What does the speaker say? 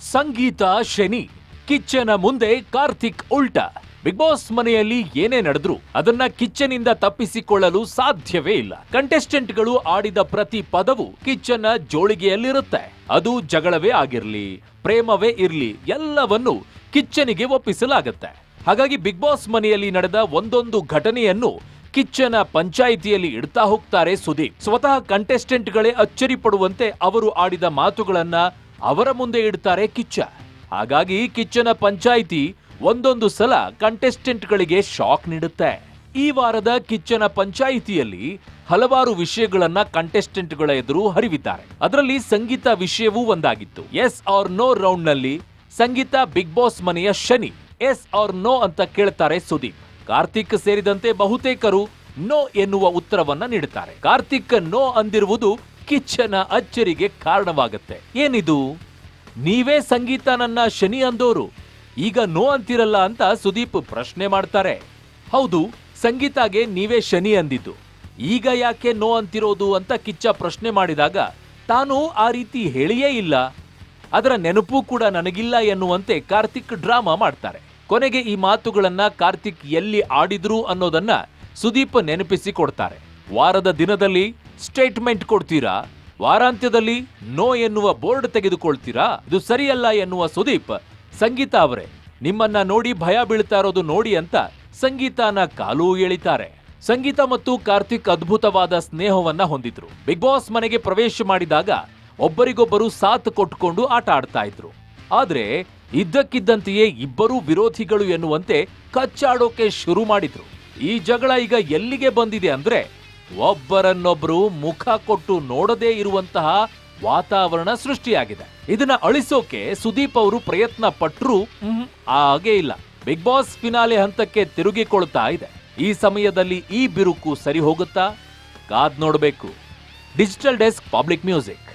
ಸಂಗೀತ ಶನಿ, ಕಿಚ್ಚನ ಮುಂದೆ Karthik ಉಲ್ಟ. Big boss ಮನೆಯಲ್ಲಿ ಏನೇ ನಡೆದ್ರು ಅದನ್ನ ಕಿಚ್ಚನಿಂದ ತಪ್ಪಿಸಿಕೊಳ್ಳಲು ಸಾಧ್ಯವೇ ಇಲ್ಲ. ಕಂಟೆಸ್ಟೆಂಟ್ಗಳು ಆಡಿದ ಪ್ರತಿ ಪದವು ಕಿಚ್ಚನ ಜೋಳಿಗೆಯಲ್ಲಿರುತ್ತೆ. ಅದು ಜಗಳವೇ ಆಗಿರ್ಲಿ, ಪ್ರೇಮವೇ ಇರ್ಲಿ, ಎಲ್ಲವನ್ನು ಕಿಚ್ಚನಿಗೆ ಒಪ್ಪಿಸಲಾಗತ್ತೆ. ಹಾಗಾಗಿ ಬಿಗ್ ಬಾಸ್ ಮನೆಯಲ್ಲಿ ನಡೆದ ಒಂದೊಂದು ಘಟನೆಯನ್ನು ಕಿಚ್ಚನ ಪಂಚಾಯಿತಿಯಲ್ಲಿ ಇಡ್ತಾ ಹೋಗ್ತಾರೆ ಸುದೀಪ್. ಸ್ವತಃ ಕಂಟೆಸ್ಟೆಂಟ್ಗಳೇ ಅಚ್ಚರಿ ಪಡುವಂತೆ ಅವರು ಆಡಿದ ಮಾತುಗಳನ್ನ ಅವರ ಮುಂದೆ ಇಡ್ತಾರೆ ಕಿಚ್ಚ. ಹಾಗಾಗಿ ಕಿಚ್ಚನ ಪಂಚಾಯಿತಿ ಒಂದೊಂದು ಸಲ ಕಂಟೆಸ್ಟೆಂಟ್ಗಳಿಗೆ ಶಾಕ್ ನೀಡುತ್ತೆ. ಈ ವಾರದ ಕಿಚ್ಚನ ಪಂಚಾಯಿತಿಯಲ್ಲಿ ಹಲವಾರು ವಿಷಯಗಳನ್ನ ಕಂಟೆಸ್ಟೆಂಟ್ಗಳ ಎದುರು ಹರಿವಿದ್ದಾರೆ. ಅದರಲ್ಲಿ ಸಂಗೀತ ವಿಷಯವೂ ಒಂದಾಗಿತ್ತು. ಎಸ್ ಆರ್ ನೋ ರೌಂಡ್ನಲ್ಲಿ ಸಂಗೀತ ಬಿಗ್ ಬಾಸ್ ಮನೆಯ ಶನಿ, ಎಸ್ ಆರ್ ನೋ ಅಂತ ಕೇಳ್ತಾರೆ ಸುದೀಪ್. ಕಾರ್ತಿಕ್ ಸೇರಿದಂತೆ ಬಹುತೇಕರು ನೋ ಎನ್ನುವ ಉತ್ತರವನ್ನ ನೀಡುತ್ತಾರೆ. ಕಾರ್ತಿಕ್ ನೋ ಅಂದಿರುವುದು ಕಿಚ್ಚನ ಅಚ್ಚರಿಗೆ ಕಾರಣವಾಗುತ್ತೆ. ಏನಿದು? ನೀವೇ ಸಂಗೀತ ನನ್ನ ಶನಿ ಅಂದೋರು. ಈಗ ನೋ ಅಂತಿರಲ್ಲ ಅಂತ ಸುದೀಪ್ ಪ್ರಶ್ನೆ ಮಾಡ್ತಾರೆ. ಹೌದು, ಸಂಗೀತಾಗೆ ನೀವೇ ಶನಿ ಅಂದಿದ್ದು. ಈಗ ಯಾಕೆ ನೋ ಅಂತಿರೋದು ಅಂತ ಕಿಚ್ಚ ಪ್ರಶ್ನೆ ಮಾಡಿದಾಗ ತಾನು ಆ ರೀತಿ ಹೇಳಿಯೇ ಇಲ್ಲ. ಅದರ ನೆನಪು ಕೂಡ ನನಗಿಲ್ಲ ಎನ್ನುವಂತೆ ಕಾರ್ತಿಕ್ ಡ್ರಾಮಾ ಮಾಡ್ತಾರೆ. ಕೊನೆಗೆ ಈ ಮಾತುಗಳನ್ನ ಕಾರ್ತಿಕ್ ಎಲ್ಲಿ ಆಡಿದ್ರು ಅನ್ನೋದನ್ನ ಸುದೀಪ್ ನೆನಪಿಸಿ ಕೊಡ್ತಾರೆ. ವಾರದ ದಿನದಲ್ಲಿ ಸ್ಟೇಟ್ಮೆಂಟ್ ಕೊಡ್ತೀರಾ? ವಾರಾಂತ್ಯದಲ್ಲಿ ನೋ ಎನ್ನುವ ಬೋರ್ಡ್ ತೆಗೆದುಕೊಳ್ತೀರಾ? ಇದು ಸರಿಯಲ್ಲ ಎನ್ನುವ ಸುದೀಪ್. ಸಂಗೀತ ಅವರೇ, ನಿಮ್ಮನ್ನ ನೋಡಿ ಭಯ ಬೀಳ್ತಾ ಇರೋದು ನೋಡಿ ಅಂತ ಸಂಗೀತನ ಕಾಲು ಎಳಿತಾರೆ. ಸಂಗೀತ ಮತ್ತು ಕಾರ್ತಿಕ್ ಅದ್ಭುತವಾದ ಸ್ನೇಹವನ್ನ ಹೊಂದಿದ್ರು. ಬಿಗ್ ಬಾಸ್ ಮನೆಗೆ ಪ್ರವೇಶ ಮಾಡಿದಾಗ ಒಬ್ಬರಿಗೊಬ್ಬರು ಸಾಥ್ ಕೊಟ್ಕೊಂಡು ಆಟ ಆಡ್ತಾ ಇದ್ರು. ಆದ್ರೆ ಇದ್ದಕ್ಕಿದ್ದಂತೆಯೇ ಇಬ್ಬರೂ ವಿರೋಧಿಗಳು ಎನ್ನುವಂತೆ ಕಚ್ಚಾಡೋಕೆ ಶುರು ಮಾಡಿದ್ರು. ಈ ಜಗಳ ಈಗ ಎಲ್ಲಿಗೆ ಬಂದಿದೆ ಅಂದ್ರೆ ಒಬ್ಬರನ್ನೊಬ್ರು ಮುಖ ಕೊಟ್ಟು ನೋಡದೇ ಇರುವಂತಹ ವಾತಾವರಣ ಸೃಷ್ಟಿಯಾಗಿದೆ. ಇದನ್ನ ಅಳಿಸೋಕೆ ಸುದೀಪ್ ಅವರು ಪ್ರಯತ್ನ ಪಟ್ಟರೂ ಹಾಗೇ ಇಲ್ಲ. ಬಿಗ್ ಬಾಸ್ ಫಿನಾಲೆ ಹಂತಕ್ಕೆ ತಿರುಗಿಕೊಳ್ತಾ ಇದೆ. ಈ ಸಮಯದಲ್ಲಿ ಈ ಬಿರುಕು ಸರಿ ಹೋಗುತ್ತಾ ಕಾದ್ ನೋಡಬೇಕು. Digital desk, public music.